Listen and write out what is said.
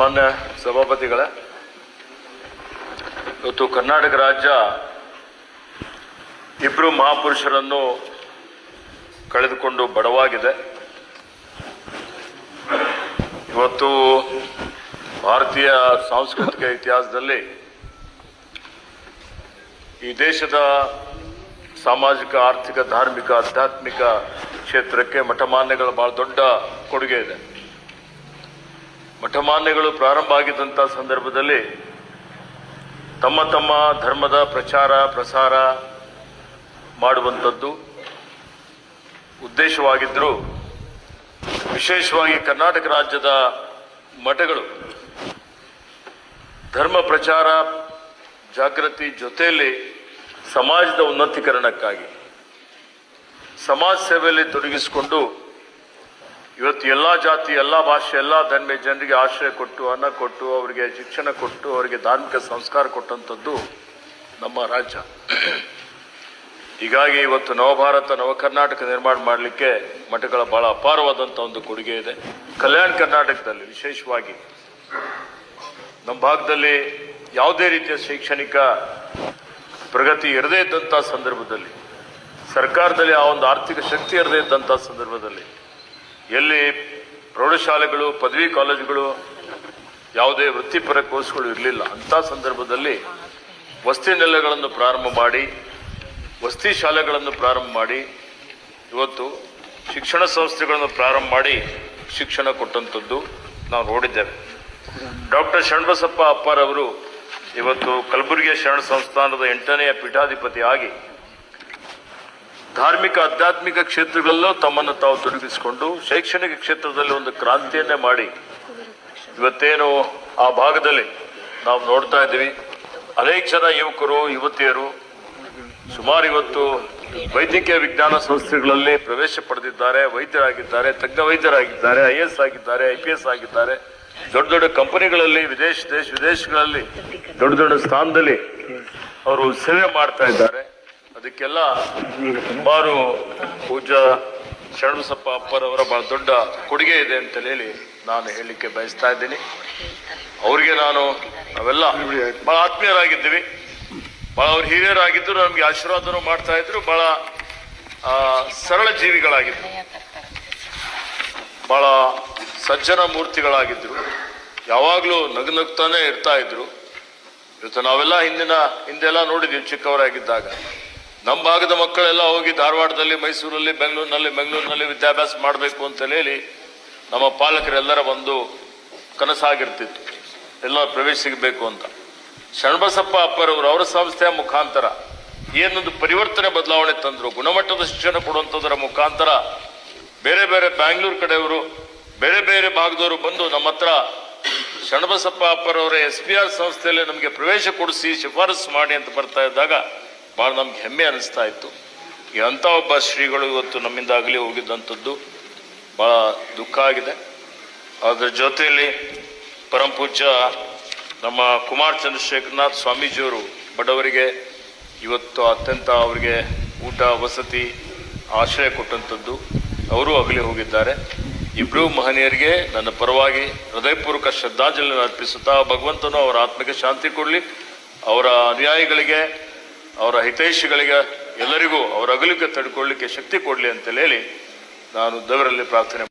ಮಾನ್ಯ ಸಭಾಪತಿಗಳ, ಇವತ್ತು ಕರ್ನಾಟಕ ರಾಜ್ಯ ಇಬ್ಬರು ಮಹಾಪುರುಷರನ್ನು ಕಳೆದುಕೊಂಡು ಬಡವಾಗಿದೆ. ಇವತ್ತು ಭಾರತೀಯ ಸಾಂಸ್ಕೃತಿಕ ಇತಿಹಾಸದಲ್ಲಿ ಈ ದೇಶದ ಸಾಮಾಜಿಕ, ಆರ್ಥಿಕ, ಧಾರ್ಮಿಕ, ಆಧ್ಯಾತ್ಮಿಕ ಕ್ಷೇತ್ರಕ್ಕೆ ಮಠಮಾನ್ಯಗಳ ಬಹಳ ದೊಡ್ಡ ಕೊಡುಗೆ ಇದೆ. ಮಠಮಾನ್ಯಗಳು ಪ್ರಾರಂಭ ಆಗಿದ್ದಂಥ ಸಂದರ್ಭದಲ್ಲಿ ತಮ್ಮ ತಮ್ಮ ಧರ್ಮದ ಪ್ರಚಾರ, ಪ್ರಸಾರ ಮಾಡುವಂಥದ್ದು ಉದ್ದೇಶವಾಗಿದ್ದರೂ ವಿಶೇಷವಾಗಿ ಕರ್ನಾಟಕ ರಾಜ್ಯದ ಮಠಗಳು ಧರ್ಮ ಪ್ರಚಾರ, ಜಾಗೃತಿ ಜೊತೆಯಲ್ಲಿ ಸಮಾಜದ ಉನ್ನತೀಕರಣಕ್ಕಾಗಿ ಸಮಾಜ ಸೇವೆಯಲ್ಲಿ ತೊಡಗಿಸಿಕೊಂಡು ಇವತ್ತು ಎಲ್ಲ ಜಾತಿ, ಎಲ್ಲ ಭಾಷೆ, ಎಲ್ಲ ಧನ್ಮೆ ಜನರಿಗೆ ಆಶ್ರಯ ಕೊಟ್ಟು, ಅನ್ನ ಕೊಟ್ಟು, ಅವರಿಗೆ ಶಿಕ್ಷಣ ಕೊಟ್ಟು, ಅವರಿಗೆ ಧಾರ್ಮಿಕ ಸಂಸ್ಕಾರ ಕೊಟ್ಟಂಥದ್ದು ನಮ್ಮ ರಾಜ್ಯ. ಹೀಗಾಗಿ ಇವತ್ತು ನವಭಾರತ ನವ ಕರ್ನಾಟಕ ನಿರ್ಮಾಣ ಮಾಡಲಿಕ್ಕೆ ಮಠಗಳ ಬಹಳ ಅಪಾರವಾದಂಥ ಒಂದು ಕೊಡುಗೆ ಇದೆ. ಕಲ್ಯಾಣ ಕರ್ನಾಟಕದಲ್ಲಿ ವಿಶೇಷವಾಗಿ ನಮ್ಮ ಭಾಗದಲ್ಲಿ ಯಾವುದೇ ರೀತಿಯ ಶೈಕ್ಷಣಿಕ ಪ್ರಗತಿ ಇರದೇ ಇದ್ದಂಥ ಸಂದರ್ಭದಲ್ಲಿ, ಸರ್ಕಾರದಲ್ಲಿ ಆ ಒಂದು ಆರ್ಥಿಕ ಶಕ್ತಿ ಇರದೇ ಇದ್ದಂಥ ಸಂದರ್ಭದಲ್ಲಿ ಎಲ್ಲಿ ಪ್ರೌಢಶಾಲೆಗಳು, ಪದವಿ ಕಾಲೇಜುಗಳು ಯಾವುದೇ ವೃತ್ತಿಪರ ಕೋರ್ಸ್ಗಳು ಇರಲಿಲ್ಲ. ಅಂಥ ಸಂದರ್ಭದಲ್ಲಿ ವಸತಿ ನೆಲೆಗಳನ್ನು ಪ್ರಾರಂಭ ಮಾಡಿ, ವಸತಿ ಶಾಲೆಗಳನ್ನು ಪ್ರಾರಂಭ ಮಾಡಿ, ಇವತ್ತು ಶಿಕ್ಷಣ ಸಂಸ್ಥೆಗಳನ್ನು ಪ್ರಾರಂಭ ಮಾಡಿ ಶಿಕ್ಷಣ ಕೊಟ್ಟಂಥದ್ದು ನಾವು ನೋಡಿದ್ದೇವೆ. ಡಾಕ್ಟರ್ ಶರಣಬಸಪ್ಪ ಅಪ್ಪಾರವರು ಇವತ್ತು ಕಲಬುರಗಿಯ ಶರಣ ಸಂಸ್ಥಾನದ ಎಂಟನೆಯ ಪೀಠಾಧಿಪತಿ ಆಗಿ ಧಾರ್ಮಿಕ, ಆಧ್ಯಾತ್ಮಿಕ ಕ್ಷೇತ್ರಗಳಲ್ಲೂ ತಮ್ಮನ್ನು ತಾವು ತೊಡಗಿಸಿಕೊಂಡು ಶೈಕ್ಷಣಿಕ ಕ್ಷೇತ್ರದಲ್ಲಿ ಒಂದು ಕ್ರಾಂತಿಯನ್ನೇ ಮಾಡಿ ಇವತ್ತೇನು ಆ ಭಾಗದಲ್ಲಿ ನಾವು ನೋಡ್ತಾ ಇದ್ದೀವಿ. ಅನೇಕ ಜನ ಯುವಕರು, ಯುವತಿಯರು ಸುಮಾರು ಇವತ್ತು ವೈದ್ಯಕೀಯ ವಿಜ್ಞಾನ ಸಂಸ್ಥೆಗಳಲ್ಲಿ ಪ್ರವೇಶ ಪಡೆದಿದ್ದಾರೆ, ವೈದ್ಯರಾಗಿದ್ದಾರೆ, ತಜ್ಞ ವೈದ್ಯರಾಗಿದ್ದಾರೆ, ಐ ಎಸ್ ಆಗಿದ್ದಾರೆ, ಐ ಪಿ ಎಸ್ ಆಗಿದ್ದಾರೆ. ದೊಡ್ಡ ದೊಡ್ಡ ಕಂಪನಿಗಳಲ್ಲಿ, ವಿದೇಶ, ದೇಶ, ವಿದೇಶಗಳಲ್ಲಿ ದೊಡ್ಡ ದೊಡ್ಡ ಸ್ಥಾನದಲ್ಲಿ ಅವರು ಸೇವೆ ಮಾಡ್ತಾ ಇದ್ದಾರೆ. ಅದಕ್ಕೆಲ್ಲ ಸುಮಾರು ಪೂಜಾ ಶರಣಬಸಪ್ಪ ಅಪ್ಪರವರ ಬಹಳ ದೊಡ್ಡ ಕೊಡುಗೆ ಇದೆ ಅಂತ ಹೇಳಿ ನಾನು ಹೇಳಲಿಕ್ಕೆ ಬಯಸ್ತಾ ಇದ್ದೀನಿ. ಅವರಿಗೆ ನಾನು ನಾವೆಲ್ಲ ಬಹಳ ಆತ್ಮೀಯರಾಗಿದ್ದೀವಿ. ಬಹಳ ಅವ್ರು ಹಿರಿಯರಾಗಿದ್ದರು ನಮಗೆ ಆಶೀರ್ವಾದನೂ ಮಾಡ್ತಾ ಇದ್ರು. ಬಹಳ ಸರಳ ಜೀವಿಗಳಾಗಿದ್ದರು ಬಹಳ ಸಜ್ಜನ ಮೂರ್ತಿಗಳಾಗಿದ್ದರು ಯಾವಾಗಲೂ ನಗು ನಗ್ತಾನೆ ಇರ್ತಾ ಇದ್ರು. ಇವತ್ತು ನಾವೆಲ್ಲ ಹಿಂದಿನ, ಹಿಂದೆಲ್ಲ ನೋಡಿದ್ದೀವಿ ಚಿಕ್ಕವರಾಗಿದ್ದಾಗ. ನಮ್ಮ ಭಾಗದ ಮಕ್ಕಳೆಲ್ಲ ಹೋಗಿ ಧಾರವಾಡದಲ್ಲಿ, ಮೈಸೂರಲ್ಲಿ, ಬೆಂಗಳೂರಿನಲ್ಲಿ ಬೆಂಗಳೂರಿನಲ್ಲಿ ವಿದ್ಯಾಭ್ಯಾಸ ಮಾಡಬೇಕು ಅಂತ ಹೇಳಿ ನಮ್ಮ ಪಾಲಕರೆಲ್ಲರ ಒಂದು ಕನಸಾಗಿರ್ತಿತ್ತು. ಎಲ್ಲ ಪ್ರವೇಶ ಸಿಗಬೇಕು ಅಂತ. ಶರಣಬಸಪ್ಪ ಅಪ್ಪರವರು ಅವರ ಸಂಸ್ಥೆಯ ಮುಖಾಂತರ ಏನೊಂದು ಪರಿವರ್ತನೆ ಬದಲಾವಣೆ ತಂದರು, ಗುಣಮಟ್ಟದ ಶಿಕ್ಷಣ ಕೊಡುವಂಥದ್ದರ ಮುಖಾಂತರ ಬೇರೆ ಬೇರೆ ಬ್ಯಾಂಗ್ಳೂರ್ ಕಡೆಯವರು, ಬೇರೆ ಬೇರೆ ಭಾಗದವರು ಬಂದು ನಮ್ಮ ಹತ್ರ ಶರಣಬಸಪ್ಪ ಅಪ್ಪರವರ ಎಸ್ ಪಿ ಆರ್ ಸಂಸ್ಥೆಯಲ್ಲಿ ನಮಗೆ ಪ್ರವೇಶ ಕೊಡಿಸಿ ಶಿಫಾರಸು ಮಾಡಿ ಅಂತ ಬರ್ತಾ ಇದ್ದಾಗ ಭಾಳ ನಮ್ಗೆ ಹೆಮ್ಮೆ ಅನಿಸ್ತಾ ಇತ್ತು. ಅಂಥ ಒಬ್ಬ ಶ್ರೀಗಳು ಇವತ್ತು ನಮ್ಮಿಂದ ಆಗಲಿ ಹೋಗಿದ್ದಂಥದ್ದು ಭಾಳ ದುಃಖ ಆಗಿದೆ. ಅದರ ಜೊತೆಯಲ್ಲಿ ಪೂಜ್ಯ ನಮ್ಮ ಕುಮಾರ್ ಚಂದ್ರಶೇಖರನಾಥ್ ಸ್ವಾಮೀಜಿಯವರು ಬಡವರಿಗೆ ಇವತ್ತು ಅತ್ಯಂತ ಅವರಿಗೆ ಊಟ, ವಸತಿ, ಆಶ್ರಯ ಕೊಟ್ಟಂಥದ್ದು. ಅವರು ಅಗಲಿ ಹೋಗಿದ್ದಾರೆ. ಇಬ್ಬರೂ ಮಹನೀಯರಿಗೆ ನನ್ನ ಪರವಾಗಿ ಹೃದಯಪೂರ್ವಕ ಶ್ರದ್ಧಾಂಜಲಿ ಅರ್ಪಿಸುತ್ತಾ ಭಗವಂತನು ಅವರ ಆತ್ಮಕ್ಕೆ ಶಾಂತಿ ಕೊಡಲಿ. ಅವರ ಅನುಯಾಯಿಗಳಿಗೆ ಅವರ ಹಿತೈಷಿಗಳಿಗೆ ಎಲ್ಲರಿಗೂ ಅವರ ಅಗಲಿಕೆ ತಡ್ಕೊಳ್ಳಿಕ್ಕೆ ಶಕ್ತಿ ಕೊಡಲಿ ಅಂತ ಹೇಳಿ ನಾನು ದೇವರಲ್ಲಿ ಪ್ರಾರ್ಥನೆ